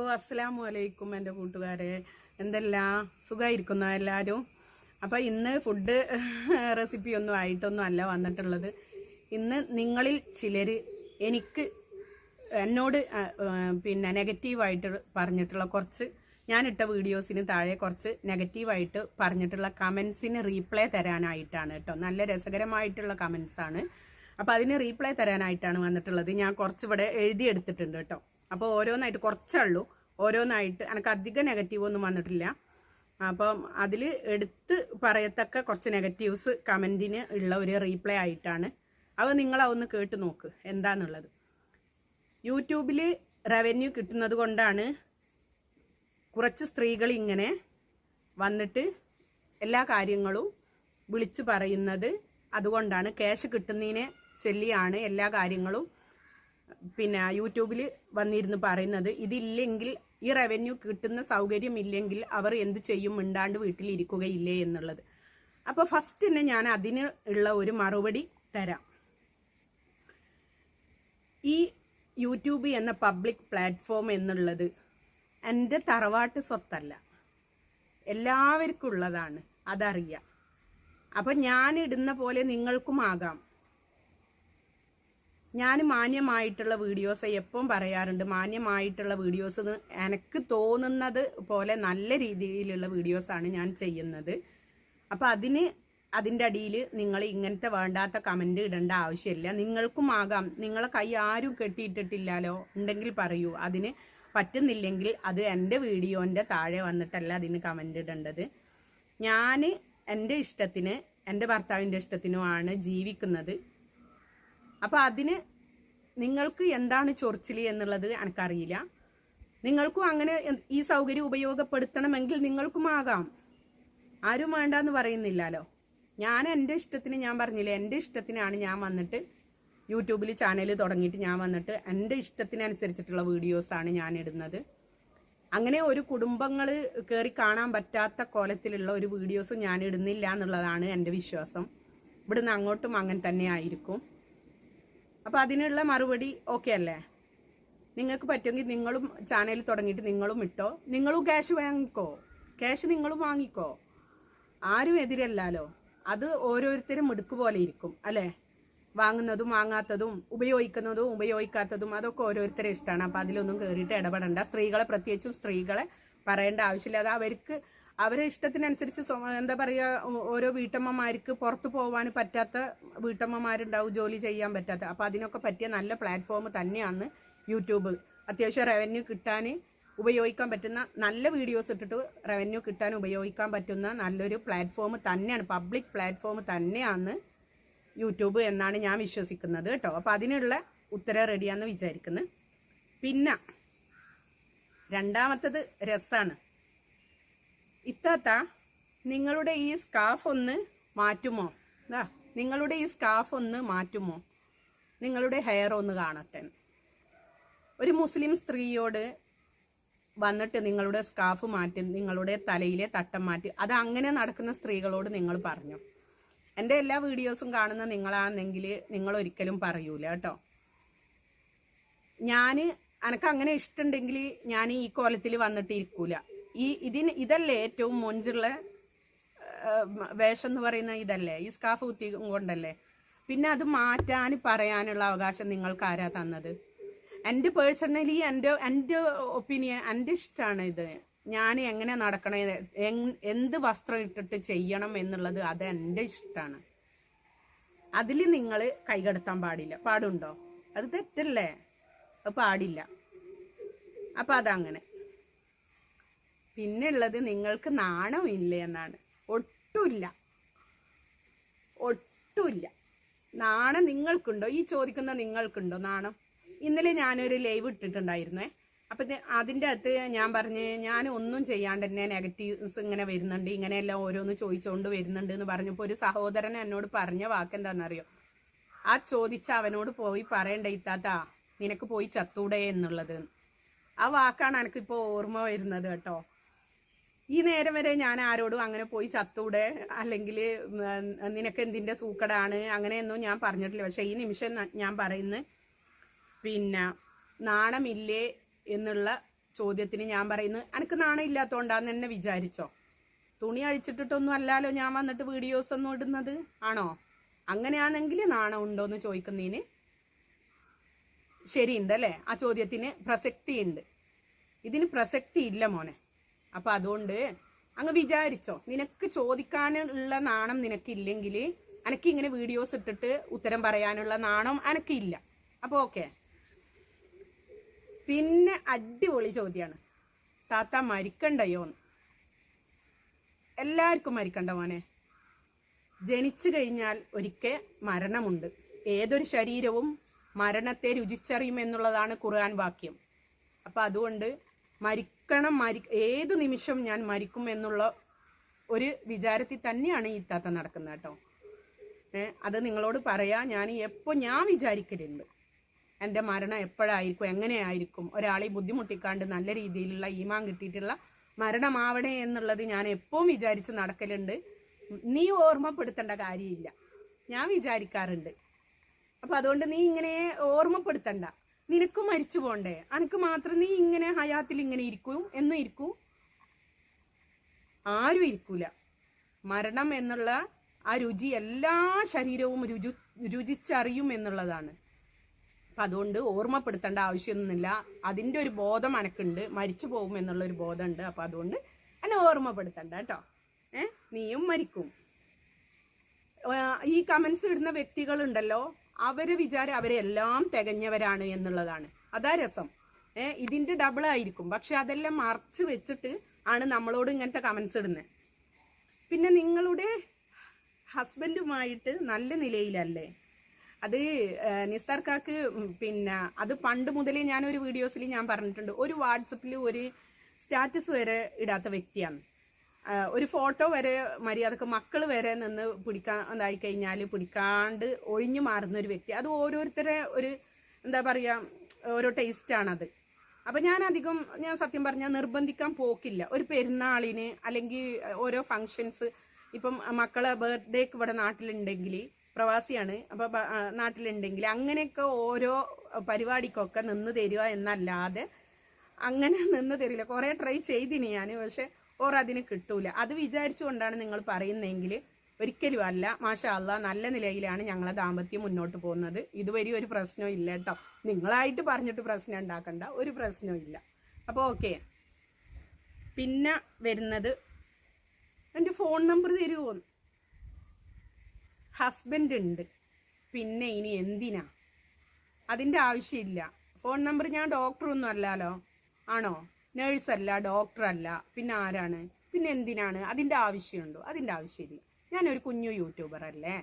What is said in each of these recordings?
ഓ അസ്സലാമു അലൈക്കും എന്റെ കൂട്ടുകാരെ. എന്തെല്ലാം? സുഖമായിരിക്കുന്ന എല്ലാവരും അപ്പം ഇന്ന് ഫുഡ് റെസിപ്പി ഒന്നും ആയിട്ടൊന്നും അല്ല വന്നിട്ടുള്ളത്. ഇന്ന് നിങ്ങളിൽ ചിലർ എനിക്ക് എന്നോട് പിന്നെ നെഗറ്റീവായിട്ട് പറഞ്ഞിട്ടുള്ള കുറച്ച് ഞാനിട്ട വീഡിയോസിന് താഴെ കുറച്ച് നെഗറ്റീവായിട്ട് പറഞ്ഞിട്ടുള്ള കമൻസിന് റീപ്ലൈ തരാനായിട്ടാണ് കേട്ടോ. നല്ല രസകരമായിട്ടുള്ള കമൻസാണ് അപ്പം അതിന് റീപ്ലൈ തരാനായിട്ടാണ് വന്നിട്ടുള്ളത്. ഞാൻ കുറച്ചിവിടെ എഴുതിയെടുത്തിട്ടുണ്ട് കേട്ടോ. അപ്പോൾ ഓരോന്നായിട്ട് കുറച്ചേ ഉള്ളൂ. ഓരോന്നായിട്ട് എനിക്ക് അധികം നെഗറ്റീവ് ഒന്നും വന്നിട്ടില്ല. അപ്പം അതിൽ എടുത്ത് പറയത്തക്ക കുറച്ച് നെഗറ്റീവ്സ് കമന്റിന് ഉള്ള ഒരു റീപ്ലൈ ആയിട്ടാണ്. അത് നിങ്ങളതൊന്ന് കേട്ട് നോക്ക് എന്താന്നുള്ളത്. യൂട്യൂബിൽ റവന്യൂ കിട്ടുന്നത് കൊണ്ടാണ് കുറച്ച് സ്ത്രീകൾ ഇങ്ങനെ വന്നിട്ട് എല്ലാ കാര്യങ്ങളും വിളിച്ചു പറയുന്നത്. അതുകൊണ്ടാണ് ക്യാഷ് കിട്ടുന്നതിനെ ചൊല്ലിയാണ് എല്ലാ കാര്യങ്ങളും പിന്നെ യൂട്യൂബിൽ വന്നിരുന്ന് പറയുന്നത് ഇതില്ലെങ്കിൽ ഈ റവന്യൂ കിട്ടുന്ന സൗകര്യം ഇല്ലെങ്കിൽ അവർ എന്ത് ചെയ്യും? മിണ്ടാണ്ട് വീട്ടിലിരിക്കുകയില്ലേ എന്നുള്ളത്. അപ്പോൾ ഫസ്റ്റ് തന്നെ ഞാൻ അതിന് ഉള്ള ഒരു മറുപടി തരാം. ഈ യൂട്യൂബ് എന്ന പബ്ലിക് പ്ലാറ്റ്ഫോം എന്നുള്ളത് എന്റെ തറവാട്ട് സ്വത്തല്ല. എല്ലാവർക്കും ഉള്ളതാണ്. അതറിയാം. അപ്പം ഞാൻ ഇടുന്ന പോലെ നിങ്ങൾക്കും ആകാം. ഞാൻ മാന്യമായിട്ടുള്ള വീഡിയോസ് എപ്പം പറയാറുണ്ട്. മാന്യമായിട്ടുള്ള വീഡിയോസ് എനിക്ക് തോന്നുന്നത് പോലെ നല്ല രീതിയിലുള്ള വീഡിയോസാണ് ഞാൻ ചെയ്യുന്നത്. അപ്പം അതിന് അതിന്റെ അടിയിൽ നിങ്ങൾ ഇങ്ങനത്തെ വേണ്ടാത്ത കമന്റ് ഇടേണ്ട ആവശ്യമില്ല നിങ്ങൾക്കും ആകാം. നിങ്ങളെ കൈ ആരും കെട്ടിയിട്ടിട്ടില്ലല്ലോ ഉണ്ടെങ്കിൽ പറയൂ. അതിന് പറ്റുന്നില്ലെങ്കിൽ അത് എന്റെ വീഡിയോന്റെ താഴെ വന്നിട്ടല്ല അതിന് കമന്റ് ഇടേണ്ടത്. ഞാൻ എന്റെ ഇഷ്ടത്തിന് എന്റെ ഭർത്താവിന്റെ ഇഷ്ടത്തിനുമാണ് ജീവിക്കുന്നത്. അപ്പോൾ അതിന് നിങ്ങൾക്ക് എന്താണ് ചൊറിച്ചിൽ എന്നുള്ളത് എനിക്കറിയില്ല നിങ്ങൾക്കും അങ്ങനെ ഈ സൗകര്യം ഉപയോഗപ്പെടുത്തണമെങ്കിൽ നിങ്ങൾക്കും ആകാം ആരും വേണ്ടെന്ന് പറയുന്നില്ലല്ലോ. ഞാൻ എന്റെ ഇഷ്ടത്തിന് ഞാൻ പറഞ്ഞില്ല എന്റെ ഇഷ്ടത്തിനാണ് ഞാൻ വന്നിട്ട് യൂട്യൂബിൽ ചാനൽ തുടങ്ങിയിട്ട് ഞാൻ വന്നിട്ട് എന്റെ ഇഷ്ടത്തിനനുസരിച്ചിട്ടുള്ള വീഡിയോസാണ് ഞാൻ ഇടുന്നത്. അങ്ങനെ ഒരു കുടുംബങ്ങൾ കയറി കാണാൻ പറ്റാത്ത കോലത്തിലുള്ള ഒരു വീഡിയോസും ഞാൻ ഇടുന്നില്ല എന്നുള്ളതാണ് എന്റെ വിശ്വാസം. ഇവിടുന്ന് അങ്ങോട്ടും അങ്ങനെ തന്നെ ആയിരിക്കും. അപ്പോൾ അതിനുള്ള മറുപടി ഓക്കെ അല്ലേ? നിങ്ങൾക്ക് പറ്റുമെങ്കിൽ നിങ്ങളും ചാനൽ തുടങ്ങിയിട്ട് നിങ്ങളും ഇട്ടോ? നിങ്ങളും ക്യാഷ് വാങ്ങിക്കോ? ക്യാഷ് നിങ്ങളും വാങ്ങിക്കോ? ആരും എതിരല്ലല്ലോ അത് ഓരോരുത്തരും മിടുക്ക് പോലെ ഇരിക്കും അല്ലേ? വാങ്ങുന്നതും വാങ്ങാത്തതും ഉപയോഗിക്കുന്നതും ഉപയോഗിക്കാത്തതും അതൊക്കെ ഓരോരുത്തരെ ഇഷ്ടമാണ് അപ്പം അതിലൊന്നും കയറിയിട്ട് ഇടപെടണ്ട. സ്ത്രീകളെ പ്രത്യേകിച്ചും സ്ത്രീകളെ പറയേണ്ട ആവശ്യമില്ല. അത് അവർക്ക് അവരെ ഇഷ്ടത്തിനനുസരിച്ച് എന്താ പറയുക ഓരോ വീട്ടമ്മമാർക്ക് പുറത്തു പോകാൻ പറ്റാത്ത വീട്ടമ്മമാരുണ്ടാവും ജോലി ചെയ്യാൻ പറ്റാത്ത. അപ്പം അതിനൊക്കെ പറ്റിയ നല്ല പ്ലാറ്റ്ഫോം തന്നെയാണ് യൂട്യൂബ്. അത്യാവശ്യം റവന്യൂ കിട്ടാൻ ഉപയോഗിക്കാൻ പറ്റുന്ന നല്ല വീഡിയോസ് ഇട്ടിട്ട് റവന്യൂ കിട്ടാൻ ഉപയോഗിക്കാൻ പറ്റുന്ന നല്ലൊരു പ്ലാറ്റ്ഫോം തന്നെയാണ് പബ്ലിക് പ്ലാറ്റ്ഫോം തന്നെയാണ് യൂട്യൂബ് എന്നാണ് ഞാൻ വിശ്വസിക്കുന്നത് കേട്ടോ. അപ്പം അതിനുള്ള ഉത്തരം റെഡിയാന്ന് വിചാരിക്കുന്നത് പിന്നെ രണ്ടാമത്തത് രസാണ്. ഇത്താത്ത നിങ്ങളുടെ ഈ സ്കാഫ് ഒന്ന് മാറ്റുമോ? എന്താ നിങ്ങളുടെ ഈ സ്കാഫ് ഒന്ന് മാറ്റുമോ? നിങ്ങളുടെ ഹെയർ ഒന്ന് കാണട്ടെ. ഒരു മുസ്ലിം സ്ത്രീയോട് വന്നിട്ട് നിങ്ങളുടെ സ്കാഫ് മാറ്റി നിങ്ങളുടെ തലയിലെ തട്ടം മാറ്റി. അത് അങ്ങനെ നടക്കുന്ന സ്ത്രീകളോട് നിങ്ങൾ പറഞ്ഞു. എന്റെ എല്ലാ വീഡിയോസും കാണുന്ന നിങ്ങളാണെങ്കിൽ നിങ്ങൾ ഒരിക്കലും പറയൂല കേട്ടോ. ഞാൻ എനക്ക് അങ്ങനെ ഇഷ്ടമുണ്ടെങ്കിൽ ഞാൻ ഈ കോലത്തിൽ വന്നിട്ട് ഇരിക്കൂല. ഈ ഇതിന് ഇതല്ലേ ഏറ്റവും മൊഞ്ചുള്ള വേഷം എന്ന് പറയുന്ന ഇതല്ലേ? ഈ സ്കാഫ് കുത്തി കൊണ്ടല്ലേ? പിന്നെ അത് മാറ്റാൻ പറയാനുള്ള അവകാശം നിങ്ങൾക്ക് ആരാ തന്നത്? എന്റെ പേഴ്സണലി എന്റെ എന്റെ ഒപ്പീനിയൻ എന്റെ ഇഷ്ടമാണ് ഇത്. ഞാൻ എങ്ങനെ നടക്കണം എന്ത് വസ്ത്രം ഇട്ടിട്ട് ചെയ്യണം എന്നുള്ളത് അത് എന്റെ ഇഷ്ടമാണ് അതിൽ നിങ്ങൾ കൈകടത്താൻ പാടില്ല. പാടുണ്ടോ? അത് തെറ്റല്ലേ? അത് പാടില്ല. അപ്പം അതങ്ങനെ. പിന്നെ ഉള്ളത് നിങ്ങൾക്ക് നാണമില്ല എന്നാണ്. ഒട്ടുമില്ല. ഒട്ടുമില്ല. നാണം നിങ്ങൾക്കുണ്ടോ? ഈ ചോദിക്കുന്ന നിങ്ങൾക്കുണ്ടോ നാണം? ഇന്നലെ ഞാനൊരു ലൈവ് ഇട്ടിട്ടുണ്ടായിരുന്നേ. അപ്പം അതിന്റെ അകത്ത് ഞാൻ പറഞ്ഞ് ഞാൻ ഒന്നും ചെയ്യാണ്ട് തന്നെ നെഗറ്റീവ്സ് ഇങ്ങനെ വരുന്നുണ്ട്. ഇങ്ങനെയെല്ലാം ഓരോന്ന് ചോദിച്ചുകൊണ്ട് വരുന്നുണ്ട് എന്ന് പറഞ്ഞപ്പോൾ ഒരു സഹോദരൻ എന്നോട് പറഞ്ഞ വാക്ക് എന്താണെന്നറിയോ ആ ചോദിച്ച അവനോട് പോയി പറയണ്ട ഇത്താത്ത നിനക്ക് പോയി ചത്തൂടെ എന്നുള്ളത്. ആ വാക്കാണ് എനിക്കിപ്പോൾ ഓർമ്മ വരുന്നത് കേട്ടോ. ഈ നേരം വരെ ഞാൻ ആരോടും അങ്ങനെ പോയി ചത്തൂടെ? അല്ലെങ്കിൽ നിനക്ക് എന്തിന്റെ സൂക്കടാണ്? അങ്ങനെയൊന്നും ഞാൻ പറഞ്ഞിട്ടില്ല. പക്ഷേ ഈ നിമിഷം ഞാൻ പറയുന്ന പിന്നെ നാണമില്ലേ എന്നുള്ള ചോദ്യത്തിന് ഞാൻ പറയുന്നു എനിക്ക് നാണം ഇല്ലാത്തതുകൊണ്ടാന്ന് എന്നെ വിചാരിച്ചോ? തുണി അഴിച്ചിട്ടിട്ടൊന്നും അല്ലല്ലോ ഞാൻ വന്നിട്ട് വീഡിയോസ് ഒന്നും ഇടുന്നത്. ആണോ? അങ്ങനെയാണെങ്കിൽ നാണം ഉണ്ടോ എന്ന് ചോദിക്കുന്നതിന് ശരിയുണ്ട് അല്ലേ? ആ ചോദ്യത്തിന് പ്രസക്തിയുണ്ട്. ഇതിന് പ്രസക്തി ഇല്ല മോനെ. അപ്പം അതുകൊണ്ട് അങ്ങ് വിചാരിച്ചോ നിനക്ക് ചോദിക്കാനുള്ള നാണം നിനക്കില്ലെങ്കിൽ അനക്ക് ഇങ്ങനെ വീഡിയോസ് ഇട്ടിട്ട് ഉത്തരം പറയാനുള്ള നാണം എനിക്കില്ല അപ്പോൾ ഓക്കെ പിന്നെ അടിപൊളി ചോദ്യമാണ് താത്ത മരിക്കണ്ടയോ? എല്ലാവർക്കും മരിക്കണ്ട മോനെ. ജനിച്ചു കഴിഞ്ഞാൽ ഒരിക്കൽ മരണമുണ്ട്. ഏതൊരു ശരീരവും മരണത്തെ രുചിച്ചറിയും എന്നുള്ളതാണ് ഖുർആൻ വാക്യം. അപ്പം അതുകൊണ്ട് മരിക്കണം മരി ഏത് നിമിഷം ഞാൻ മരിക്കും എന്നുള്ള ഒരു വിചാരത്തിൽ തന്നെയാണ് ഈ താത്ത നടക്കുന്നത് കേട്ടോ. അത് നിങ്ങളോട് പറയാ ഞാൻ എപ്പോൾ ഞാൻ വിചാരിക്കലുണ്ട്. എന്റെ മരണം എപ്പോഴായിരിക്കും എങ്ങനെയായിരിക്കും ഒരാളെ ബുദ്ധിമുട്ടിക്കാണ്ട് നല്ല രീതിയിലുള്ള ഈമാൻ കിട്ടിയിട്ടുള്ള മരണമാവണേ എന്നുള്ളത് ഞാൻ എപ്പോഴും വിചാരിച്ച് നടക്കലുണ്ട്. നീ ഓർമ്മപ്പെടുത്തേണ്ട കാര്യമില്ല. ഞാൻ വിചാരിക്കാറുണ്ട്. അപ്പോൾ അതുകൊണ്ട് നീ ഇങ്ങനെ ഓർമ്മപ്പെടുത്തണ്ട. നിനക്ക് മരിച്ചു പോണ്ടേ? അനക്ക് മാത്രം നീ ഇങ്ങനെ ഹയാത്തിൽ ഇങ്ങനെ ഇരിക്കും എന്ന് ഇരിക്കൂ? ആരും ഇരിക്കൂല. മരണം എന്നുള്ള ആ രുചി എല്ലാ ശരീരവും രുചി രുചിച്ചറിയും എന്നുള്ളതാണ്. അപ്പം അതുകൊണ്ട് ഓർമ്മപ്പെടുത്തേണ്ട ആവശ്യമൊന്നുമില്ല. അതിന്റെ ഒരു ബോധം അനക്കുണ്ട്. മരിച്ചു പോകും എന്നുള്ള ഒരു ബോധമുണ്ട്. അപ്പം അതുകൊണ്ട് എന്നെ ഓർമ്മപ്പെടുത്തണ്ട കേട്ടോ. ഏ? നീയും മരിക്കും. ഈ കമൻസ് ഇടുന്ന വ്യക്തികളുണ്ടല്ലോ. അവരെ വിചാരം അവരെല്ലാം തികഞ്ഞവരാണ് എന്നുള്ളതാണ്. അതാ രസം. ഏഹ് ഇതിന്റെ ഡബിൾ ആയിരിക്കും. പക്ഷെ അതെല്ലാം മറച്ചു വെച്ചിട്ട് ആണ് നമ്മളോട് ഇങ്ങനത്തെ കമൻസ് ഇടുന്നത് പിന്നെ നിങ്ങളുടെ ഹസ്ബൻഡുമായിട്ട് നല്ല നിലയിലല്ലേ? അത് നിസ്താർക്കാക്ക് നിസ്താർ കാക്ക് പിന്നെ അത് പണ്ട് മുതലേ ഞാൻ ഒരു വീഡിയോസിൽ ഞാൻ പറഞ്ഞിട്ടുണ്ട്. ഒരു വാട്സപ്പിൽ ഒരു സ്റ്റാറ്റസ് വരെ ഇടാത്ത വ്യക്തിയാണ്. ഒരു ഫോട്ടോ വരെ മര്യാദയ്ക്ക് മക്കൾ വരെ നിന്ന് പിടിക്കാൻ എന്തായി കഴിഞ്ഞാൽ പിടിക്കാണ്ട് ഒഴിഞ്ഞു മാറുന്ന ഒരു വ്യക്തി. അത് ഓരോരുത്തരെ ഒരു എന്താ പറയുക ഓരോ ടേസ്റ്റാണത് അപ്പം ഞാൻ അധികം ഞാൻ സത്യം പറഞ്ഞാൽ നിർബന്ധിക്കാൻ പോക്കില്ല. ഒരു പെരുന്നാളിന് അല്ലെങ്കിൽ ഓരോ ഫങ്ഷൻസ് ഇപ്പം മക്കളെ ബർത്ത്ഡേക്ക് ഇവിടെ നാട്ടിലുണ്ടെങ്കിൽ പ്രവാസിയാണ് അപ്പോൾ നാട്ടിലുണ്ടെങ്കിൽ അങ്ങനെയൊക്കെ ഓരോ പരിപാടിക്കൊക്കെ നിന്ന് തരിക എന്നല്ലാതെ അങ്ങനെ നിന്ന് തരില്ല. കുറേ ട്രൈ ചെയ്തിനി ഞാൻ പക്ഷെ ഓർ അതിന് കിട്ടൂല. അത് വിചാരിച്ചുകൊണ്ടാണ് നിങ്ങൾ പറയുന്നതെങ്കിൽ ഒരിക്കലും അല്ല. മാഷാ അല്ല നല്ല നിലയിലാണ് ഞങ്ങളെ ദാമ്പത്യം മുന്നോട്ട് പോകുന്നത്. ഇതുവരെ ഒരു പ്രശ്നവും ഇല്ല കേട്ടോ. നിങ്ങളായിട്ട് പറഞ്ഞിട്ട് പ്രശ്നം ഉണ്ടാക്കണ്ട. ഒരു പ്രശ്നവും ഇല്ല. അപ്പോൾ ഓക്കെ. പിന്നെ വരുന്നത് എന്റെ ഫോൺ നമ്പർ തരുമോ? ഹസ്ബൻഡ് ഉണ്ട്. പിന്നെ ഇനി എന്തിനാ? അതിന്റെ ആവശ്യമില്ല. ഫോൺ നമ്പർ ഞാൻ ഡോക്ടറൊന്നും അല്ലല്ലോ. ആണോ? നേഴ്സല്ല ഡോക്ടറല്ല പിന്നെ ആരാണ്? പിന്നെ എന്തിനാണ്? അതിന്റെ ആവശ്യമുണ്ടോ? അതിന്റെ ആവശ്യമില്ല. ഞാനൊരു കുഞ്ഞു യൂട്യൂബർ അല്ലേ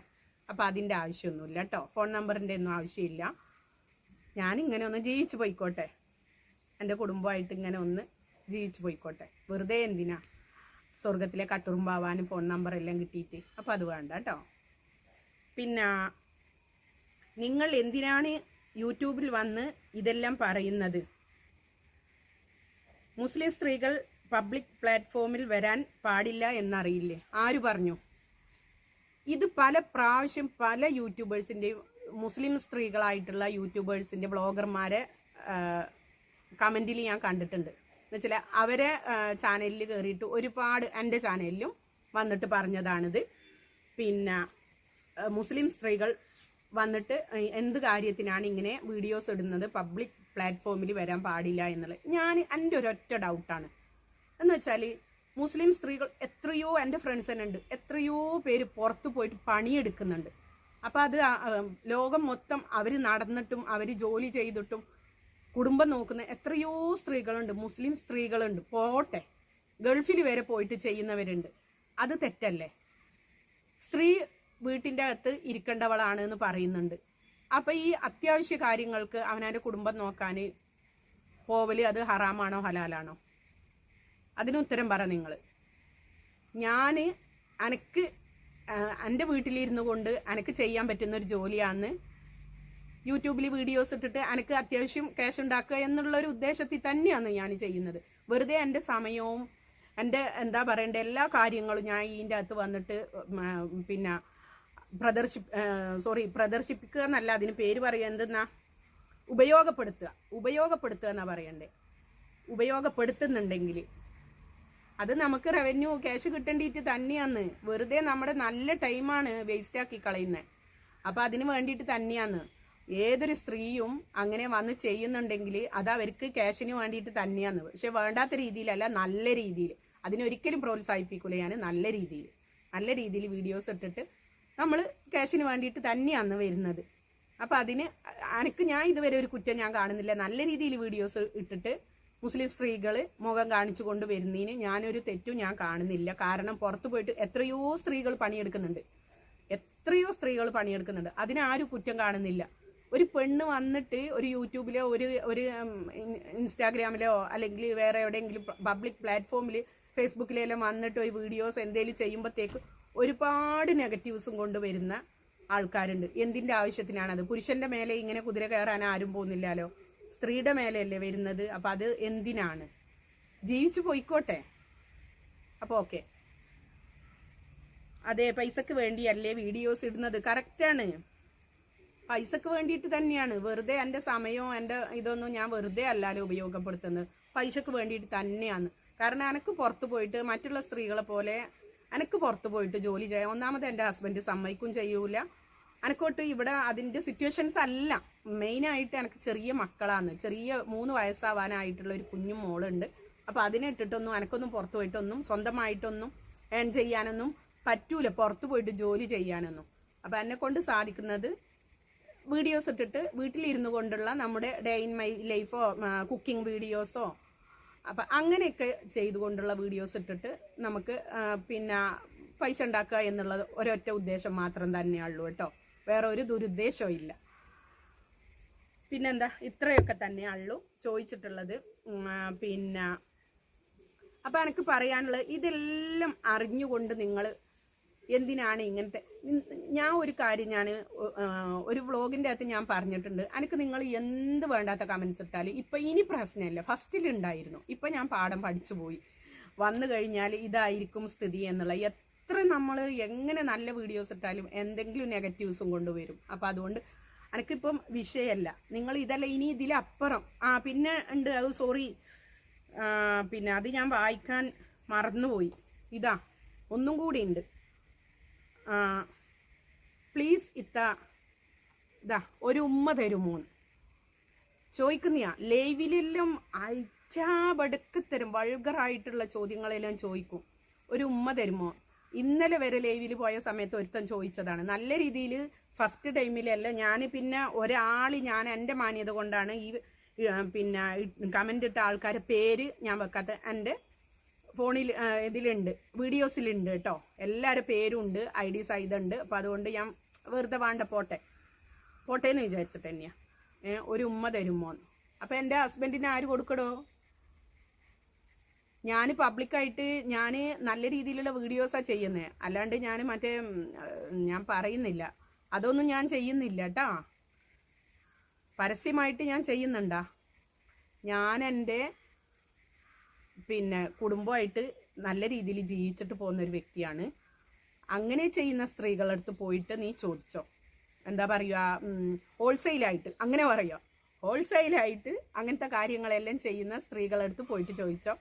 അപ്പോൾ അതിന്റെ ആവശ്യമൊന്നുമില്ല കേട്ടോ ഫോൺ നമ്പറിന്റെ ഒന്നും ആവശ്യമില്ല. ഞാനിങ്ങനെ ഒന്ന് ജീവിച്ചു പോയിക്കോട്ടെ. എന്റെ കുടുംബമായിട്ട് ഇങ്ങനെ ഒന്ന് ജീവിച്ചു പോയിക്കോട്ടെ. വെറുതെ എന്തിനാ? സ്വർഗത്തിലെ കട്ടുറുമ്പാവാനും ഫോൺ നമ്പർ എല്ലാം കിട്ടിയിട്ട്. അപ്പോൾ അത് വേണ്ട കേട്ടോ പിന്നെ നിങ്ങൾ എന്തിനാണ് യൂട്യൂബിൽ വന്ന് ഇതെല്ലാം പറയുന്നത്? മുസ്ലിം സ്ത്രീകൾ പബ്ലിക് പ്ലാറ്റ്ഫോമിൽ വരാൻ പാടില്ല എന്നറിയില്ലേ? ആര് പറഞ്ഞു? ഇത് പല പ്രാവശ്യം പല യൂട്യൂബേഴ്സിന്റെയും മുസ്ലിം സ്ത്രീകളായിട്ടുള്ള യൂട്യൂബേഴ്സിന്റെ ബ്ലോഗർമാരെ കമന്റിൽ ഞാൻ കണ്ടിട്ടുണ്ട്. എന്നുവെച്ചാൽ അവരെ ചാനലിൽ കയറിയിട്ട് ഒരുപാട് എന്റെ ചാനലിലും വന്നിട്ട് പറഞ്ഞതാണിത്. പിന്നെ മുസ്ലിം സ്ത്രീകൾ വന്നിട്ട് എന്ത് കാര്യത്തിനാണ് ഇങ്ങനെ വീഡിയോസ് ഇടുന്നത്? പബ്ലിക് പ്ലാറ്റ്ഫോമിൽ വരാൻ പാടില്ല എന്നുള്ളത്. ഞാൻ എന്റെ ഒരൊറ്റ ഡൗട്ടാണ് എന്ന് വെച്ചാൽ മുസ്ലിം സ്ത്രീകൾ എത്രയോ എന്റെ ഫ്രണ്ട്സ് തന്നെ ഉണ്ട്. എത്രയോ പേര് പുറത്ത് പോയിട്ട് പണിയെടുക്കുന്നുണ്ട്. അപ്പം അത് ലോകം മൊത്തം അവർ നടന്നിട്ടും അവർ ജോലി ചെയ്തിട്ടും കുടുംബം നോക്കുന്ന എത്രയോ സ്ത്രീകളുണ്ട് മുസ്ലിം സ്ത്രീകളുണ്ട്. പോട്ടെ ഗൾഫിൽ വരെ പോയിട്ട് ചെയ്യുന്നവരുണ്ട്. അത് തെറ്റല്ലേ? സ്ത്രീ വീട്ടിന്റെ അകത്ത് ഇരിക്കേണ്ടവളാണ് എന്ന് പറയുന്നുണ്ട്. അപ്പം ഈ അത്യാവശ്യ കാര്യങ്ങൾക്ക് അവനവന്റെ കുടുംബം നോക്കാൻ പോവൽ അത് ഹറാമാണോ ഹലാലാണോ? അതിന് ഉത്തരം പറ നിങ്ങൾ ഞാൻ അനക്ക് എന്റെ വീട്ടിലിരുന്നു കൊണ്ട് അനക്ക് ചെയ്യാൻ പറ്റുന്ന ഒരു ജോലിയാണ് യൂട്യൂബിൽ വീഡിയോസ് ഇട്ടിട്ട് എനിക്ക് അത്യാവശ്യം ക്യാഷ് ഉണ്ടാക്കുക എന്നുള്ള ഒരു ഉദ്ദേശത്തിൽ തന്നെയാണ് ഞാൻ ചെയ്യുന്നത്. വെറുതെ എന്റെ സമയവും എന്റെ എന്താ പറയണ്ട എല്ലാ കാര്യങ്ങളും ഞാൻ ഇതിന്റെ അകത്ത് വന്നിട്ട് പിന്നെ പ്രദർശി സോറി പ്രദർശിപ്പിക്കുക എന്നല്ല അതിന് പേര് പറയുക എന്തെന്നാ? ഉപയോഗപ്പെടുത്തുക. ഉപയോഗപ്പെടുത്തുക എന്നാ പറയണ്ടേ? ഉപയോഗപ്പെടുത്തുന്നുണ്ടെങ്കിൽ അത് നമുക്ക് റവന്യൂ ക്യാഷ് കിട്ടേണ്ടിയിട്ട് തന്നെയാന്ന് വെറുതെ നമ്മുടെ നല്ല ടൈമാണ് വേസ്റ്റ് ആക്കി കളയുന്നത് അപ്പം അതിന് വേണ്ടിയിട്ട് തന്നെയാന്ന് ഏതൊരു സ്ത്രീയും അങ്ങനെ വന്ന് ചെയ്യുന്നുണ്ടെങ്കിൽ അത് അവർക്ക് ക്യാഷിന് വേണ്ടിയിട്ട് തന്നെയാന്ന് പക്ഷെ വേണ്ടാത്ത രീതിയിലല്ല നല്ല രീതിയിൽ അതിനൊരിക്കലും പ്രോത്സാഹിപ്പിക്കുകയാണ് നല്ല രീതിയിൽ നല്ല രീതിയിൽ വീഡിയോസ് ഇട്ടിട്ട് നമ്മൾ ക്യാഷിന് വേണ്ടിയിട്ട് തന്നെയാണ് വരുന്നത്. അപ്പം അതിന് എനിക്ക് ഞാൻ ഇതുവരെ ഒരു കുറ്റം ഞാൻ കാണുന്നില്ല. നല്ല രീതിയിൽ വീഡിയോസ് ഇട്ടിട്ട് മുസ്ലിം സ്ത്രീകൾ മുഖം കാണിച്ചു കൊണ്ട് വരുന്നതിന് ഞാനൊരു തെറ്റും ഞാൻ കാണുന്നില്ല. കാരണം പുറത്തു പോയിട്ട് എത്രയോ സ്ത്രീകൾ പണിയെടുക്കുന്നുണ്ട്. എത്രയോ സ്ത്രീകൾ പണിയെടുക്കുന്നുണ്ട്. അതിനാരും കുറ്റം കാണുന്നില്ല. ഒരു പെണ്ണ് വന്നിട്ട് ഒരു യൂട്യൂബിലോ ഒരു ഒരു ഇൻസ്റ്റാഗ്രാമിലോ അല്ലെങ്കിൽ വേറെ എവിടെയെങ്കിലും പബ്ലിക് പ്ലാറ്റ്ഫോമിൽ ഫേസ്ബുക്കിലെല്ലാം വന്നിട്ട് ഒരു വീഡിയോസ് എന്തെങ്കിലും ചെയ്യുമ്പോഴത്തേക്ക് ഒരുപാട് നെഗറ്റീവ്സും കൊണ്ടുവരുന്ന ആൾക്കാരുണ്ട്. എന്തിന്റെ ആവശ്യത്തിനാണത്? പുരുഷന്റെ മേലെ ഇങ്ങനെ കുതിര കയറാൻ ആരും പോകുന്നില്ലല്ലോ. സ്ത്രീയുടെ മേലെയല്ലേ വരുന്നത്? അപ്പം അത് എന്തിനാണ്? ജീവിച്ചു പോയിക്കോട്ടെ. അപ്പോൾ ഓക്കെ അതെ പൈസക്ക് വേണ്ടിയല്ലേ വീഡിയോസ് ഇടുന്നത്? കറക്റ്റാണ് പൈസക്ക് വേണ്ടിയിട്ട് തന്നെയാണ്. വെറുതെ എന്റെ സമയവും എന്റെ ഇതൊന്നും ഞാൻ വെറുതെ അല്ലല്ലോ ഉപയോഗപ്പെടുത്തുന്നത്. പൈസക്ക് വേണ്ടിയിട്ട് തന്നെയാണ്. കാരണം എനിക്ക് പുറത്ത് പോയിട്ട് മറ്റുള്ള സ്ത്രീകളെ പോലെ എനിക്ക് പുറത്ത് പോയിട്ട് ജോലി ചെയ്യാം. ഒന്നാമത് എന്റെ ഹസ്ബൻഡ് സമ്മതിക്കും ചെയ്യൂല. എനിക്കോട്ട് ഇവിടെ അതിന്റെ സിറ്റുവേഷൻസ് അല്ല. മെയിനായിട്ട് എനിക്ക് ചെറിയ മക്കളാണ്. ചെറിയ മൂന്ന് വയസ്സാവാനായിട്ടുള്ള ഒരു കുഞ്ഞു മോളുണ്ട്. അപ്പോൾ അതിനെ ഇട്ടിട്ടൊന്നും എനിക്കൊന്നും പുറത്ത് പോയിട്ടൊന്നും സ്വന്തമായിട്ടൊന്നും ഏൺ ചെയ്യാനൊന്നും പറ്റൂല. പുറത്ത് പോയിട്ട് ജോലി ചെയ്യാനൊന്നും. അപ്പോൾ എന്നെ കൊണ്ട് സാധിക്കുന്നത് വീഡിയോസ് ഇട്ടിട്ട് വീട്ടിലിരുന്നു കൊണ്ടുള്ള നമ്മുടെ ഡേ ഇൻ മൈ ലൈഫോ കുക്കിംഗ് വീഡിയോസോ അപ്പം അങ്ങനെയൊക്കെ ചെയ്തുകൊണ്ടുള്ള വീഡിയോസ് ഇട്ടിട്ട് നമുക്ക് പിന്നെ പൈസ ഉണ്ടാക്കുക എന്നുള്ളത് ഒരൊറ്റ ഉദ്ദേശം മാത്രം തന്നെയുള്ളൂ കേട്ടോ. വേറെ ഒരു ദുരുദ്ദേശവും ഇല്ല. പിന്നെന്താ? ഇത്രയൊക്കെ തന്നെയുള്ളൂ ചോദിച്ചിട്ടുള്ളത്. പിന്നെ അപ്പം എനിക്ക് പറയാനുള്ളത് ഇതെല്ലാം അറിഞ്ഞുകൊണ്ട് നിങ്ങൾ എന്തിനാണ് ഇങ്ങനത്തെ? ഞാൻ ഒരു കാര്യം ഞാൻ ഒരു വ്ളോഗിന്റെ അകത്ത് ഞാൻ പറഞ്ഞിട്ടുണ്ട്. എനിക്ക് നിങ്ങൾ എന്ത് വേണ്ടാത്ത കമൻസ് ഇട്ടാലും ഇപ്പം ഇനി പ്രശ്നമില്ല ഫസ്റ്റിലുണ്ടായിരുന്നു ഇപ്പം ഞാൻ പാഠം പഠിച്ചു പോയി. വന്നു കഴിഞ്ഞാൽ ഇതായിരിക്കും സ്ഥിതി എന്നുള്ള. എത്ര നമ്മൾ എങ്ങനെ നല്ല വീഡിയോസ് ഇട്ടാലും എന്തെങ്കിലും നെഗറ്റീവ്സും കൊണ്ടുവരും അപ്പം അതുകൊണ്ട് എനിക്കിപ്പം വിഷയമല്ല നിങ്ങൾ ഇതല്ല ഇനി ഇതിലപ്പുറം. ആ പിന്നെ ഉണ്ട് അത് സോറി പിന്നെ അത് ഞാൻ വായിക്കാൻ മറന്നുപോയി. ഇതാ ഒന്നും കൂടി ഉണ്ട് പ്ലീസ് ഇത്ത ഇതാ ഒരു ഉമ്മ തരുമോന്ന് ചോദിക്കുന്നയാ ലൈവിലെല്ലാം അയച്ചാബടുക്കത്തരും വൾഗറായിട്ടുള്ള ചോദ്യങ്ങളെല്ലാം ചോദിക്കും ഒരു ഉമ്മ തരുമോ ഇന്നലെ വരെ ലൈവിൽ പോയ സമയത്ത് ഒരുത്തൻ ചോദിച്ചതാണ് നല്ല രീതിയിൽ ഫസ്റ്റ് ടൈമിലല്ല ഞാൻ പിന്നെ ഒരാൾ ഞാൻ എന്റെ മാന്യത കൊണ്ടാണ് ഈ പിന്നെ കമന്റ് ഇട്ട ആൾക്കാരെ പേര് ഞാൻ വെക്കാത്ത എന്റെ ഫോണിൽ ഇതിലുണ്ട്. വീഡിയോസിലുണ്ട് കേട്ടോ. എല്ലാവരുടെ പേരും ഉണ്ട് ഐ ഡി സൈതുണ്ട് അപ്പോൾ അതുകൊണ്ട് ഞാൻ വെറുതെ വേണ്ട പോട്ടെ. പോട്ടെ എന്ന് വിചാരിച്ചിട്ട് തന്നെയാണ് ഒരു ഉമ്മ തരുമോന്ന് അപ്പോൾ എന്റെ ഹസ്ബൻഡിന് ആര് കൊടുക്കടോ ഞാൻ പബ്ലിക്കായിട്ട് ഞാൻ നല്ല രീതിയിലുള്ള വീഡിയോസാണ് ചെയ്യുന്നത് അല്ലാണ്ട് ഞാൻ മറ്റേ ഞാൻ പറയുന്നില്ല. അതൊന്നും ഞാൻ ചെയ്യുന്നില്ല കേട്ടോ പരസ്യമായിട്ട് ഞാൻ ചെയ്യുന്നുണ്ടാ. ഞാൻ എന്റെ പിന്നെ കുടുംബമായിട്ട് നല്ല രീതിയിൽ ജീവിച്ചിട്ട് പോകുന്ന ഒരു വ്യക്തിയാണ്. അങ്ങനെ ചെയ്യുന്ന സ്ത്രീകളുടെ അടുത്ത് പോയിട്ട് നീ ചോദിച്ചോ. എന്താ പറയുക? ഹോൾസെയിലായിട്ട് അങ്ങനെ പറയുക. ഹോൾസെയിലായിട്ട് അങ്ങനത്തെ കാര്യങ്ങളെല്ലാം ചെയ്യുന്ന സ്ത്രീകളുടെ അടുത്ത് പോയിട്ട് ചോദിച്ചോ.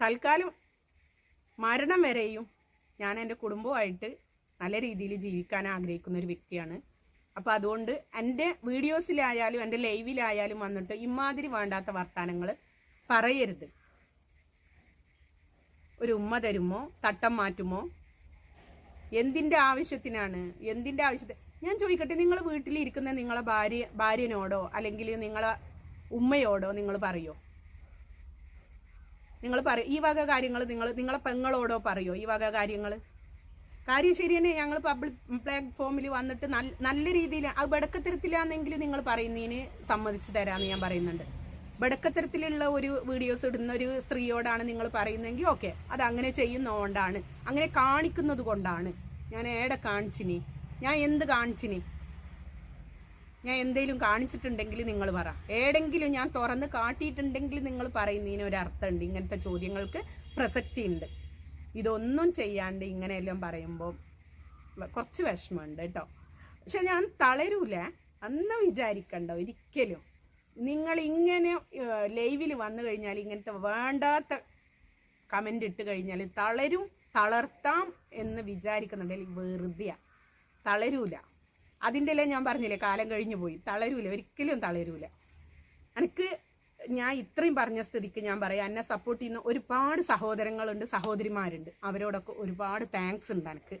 തൽക്കാലം മരണം വരെയും ഞാൻ എന്റെ കുടുംബമായിട്ട് നല്ല രീതിയിൽ ജീവിക്കാൻ ആഗ്രഹിക്കുന്ന ഒരു വ്യക്തിയാണ്. അപ്പോൾ അതുകൊണ്ട് എന്റെ വീഡിയോസിലായാലും എന്റെ ലൈവിലായാലും വന്നിട്ട് ഇമാതിരി വേണ്ടാത്ത വർത്തമാനങ്ങൾ പറയരുത്. ഒരു ഉമ്മ തരുമോ? തട്ടം മാറ്റുമോ? എന്തിന്റെ ആവശ്യത്തിനാണ്? എന്തിന്റെ ആവശ്യത്തിന് ഞാൻ ചോദിക്കട്ടെ നിങ്ങൾ വീട്ടിലിരിക്കുന്ന നിങ്ങളെ ഭാര്യ ഭാര്യനോടോ അല്ലെങ്കിൽ നിങ്ങളെ ഉമ്മയോടോ നിങ്ങൾ പറയോ? നിങ്ങൾ പറ ഈ വക കാര്യങ്ങൾ നിങ്ങൾ നിങ്ങളെ പെങ്ങളോടോ പറയോ ഈ വക കാര്യങ്ങൾ കാര്യം ശരി തന്നെ ഞങ്ങൾ പബ്ലിക് പ്ലാറ്റ്ഫോമിൽ വന്നിട്ട് നല്ല നല്ല രീതിയിൽ അത് ബടക്കത്തരത്തിലാണെങ്കിൽ നിങ്ങൾ പറയുന്നതിന് സമ്മതിച്ചു തരാമെന്ന് ഞാൻ പറയുന്നുണ്ട്. ബടക്കത്തരത്തിലുള്ള ഒരു വീഡിയോസ് ഇടുന്ന ഒരു സ്ത്രീയോടാണ് നിങ്ങൾ പറയുന്നതെങ്കിൽ ഓക്കെ അത് അങ്ങനെ ചെയ്യുന്നതുകൊണ്ടാണ് അങ്ങനെ കാണിക്കുന്നത് കൊണ്ടാണ്. ഞാൻ ഏടെ കാണിച്ചിനി? ഞാൻ എന്ത് കാണിച്ചിനി? ഞാൻ എന്തെങ്കിലും കാണിച്ചിട്ടുണ്ടെങ്കിൽ നിങ്ങൾ പറ. ഏടെങ്കിലും ഞാൻ തുറന്ന് കാട്ടിയിട്ടുണ്ടെങ്കിൽ നിങ്ങൾ പറയുന്നതിന് ഒരു അർത്ഥമുണ്ട്. ഇങ്ങനത്തെ ചോദ്യങ്ങൾക്ക് പ്രസക്തി ഉണ്ട് ഇതൊന്നും ചെയ്യാണ്ട് ഇങ്ങനെയെല്ലാം പറയുമ്പോൾ കുറച്ച് വിഷമമുണ്ട് കേട്ടോ. പക്ഷെ ഞാൻ തളരൂല. അന്ന് വിചാരിക്കണ്ട ഒരിക്കലും. നിങ്ങൾ ഇങ്ങനെ ലൈവിൽ വന്നു കഴിഞ്ഞാൽ ഇങ്ങനത്തെ വേണ്ടാത്ത കമന്റ് ഇട്ട് കഴിഞ്ഞാൽ തളരും തളർത്താം എന്ന് വിചാരിക്കുന്നുണ്ടെങ്കിൽ വെറുതെയാ. തളരൂല. അതിന്റെ അല്ലേ ഞാൻ പറഞ്ഞില്ലേ കാലം കഴിഞ്ഞു പോയി. തളരൂല ഒരിക്കലും തളരൂല. എനിക്ക് ഞാൻ ഇത്രയും പറഞ്ഞ സ്ഥിതിക്ക് ഞാൻ പറയാം എന്നെ സപ്പോർട്ട് ചെയ്യുന്ന ഒരുപാട് സഹോദരങ്ങളുണ്ട് സഹോദരിമാരുണ്ട്. അവരോടൊക്കെ ഒരുപാട് താങ്ക്സ് ഉണ്ട് എനിക്ക്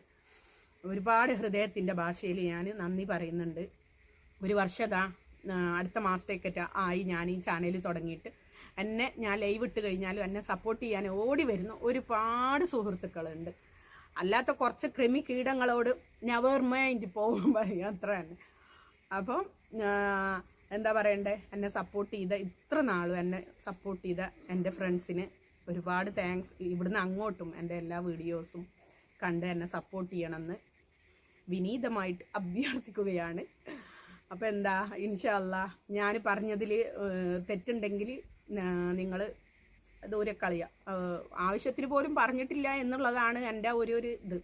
ഒരുപാട് ഹൃദയത്തിന്റെ ഭാഷയിൽ ഞാൻ നന്ദി പറയുന്നുണ്ട്. ഒരു വർഷതാ അടുത്ത മാസത്തേക്കറ്റ ആയി ഞാൻ ഈ ചാനൽ തുടങ്ങിയിട്ട്. എന്നെ ഞാൻ ലൈവ് ഇട്ട് കഴിഞ്ഞാലും എന്നെ സപ്പോർട്ട് ചെയ്യാൻ ഓടി വരുന്ന ഒരുപാട് സുഹൃത്തുക്കളുണ്ട്. അല്ലാത്ത കുറച്ച് കൃമി കീടങ്ങളോട് നെവർ മൈൻഡ് പോകും പറയും അത്ര തന്നെ. അപ്പം എന്താ പറയണ്ടേ? എന്നെ സപ്പോർട്ട് ചെയ്ത ഇത്ര നാളും എന്നെ സപ്പോർട്ട് ചെയ്ത എന്റെ ഫ്രണ്ട്സിന് ഒരുപാട് താങ്ക്സ് ഇവിടുന്ന് അങ്ങോട്ടും എന്റെ എല്ലാ വീഡിയോസും കണ്ട് എന്നെ സപ്പോർട്ട് ചെയ്യണമെന്ന് വിനീതമായിട്ട് അഭ്യർത്ഥിക്കുകയാണ്. അപ്പോൾ എന്താ ഇൻഷല്ല ഞാൻ പറഞ്ഞതിൽ തെറ്റുണ്ടെങ്കിൽ നിങ്ങൾ ദൂരെ കളിയാ. ആവശ്യത്തിന് പോലും പറഞ്ഞിട്ടില്ല എന്നുള്ളതാണ് എന്റെ ഒരു ഒരു ഇത്.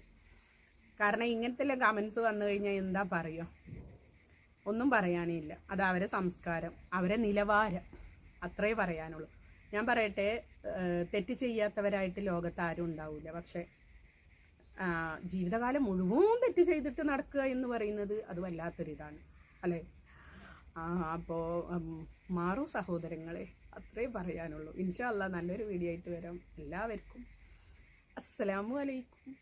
കാരണം ഇങ്ങനത്തെ കമൻസ് വന്നു കഴിഞ്ഞാൽ എന്താ പറയുക ഒന്നും പറയാനില്ല. അത് അവരെ സംസ്കാരം അവരെ നിലവാരം. അത്രേ പറയാനുള്ളൂ. ഞാൻ പറയട്ടെ തെറ്റ് ചെയ്യാത്തവരായിട്ട് ലോകത്ത് ആരും ഉണ്ടാവില്ല പക്ഷേ ജീവിതകാലം മുഴുവൻ തെറ്റ് ചെയ്തിട്ട് നടക്കുക എന്ന് പറയുന്നത് അത് വല്ലാത്തൊരിതാണ്. അല്ലേ? അപ്പോൾ മാറൂ സഹോദരങ്ങളെ. അത്രേ പറയാനുള്ളൂ. ഇൻഷാ അല്ലാ നല്ലൊരു വീഡിയോ ആയിട്ട് വരാം. എല്ലാവർക്കും അസ്സലാമു അലൈക്കും.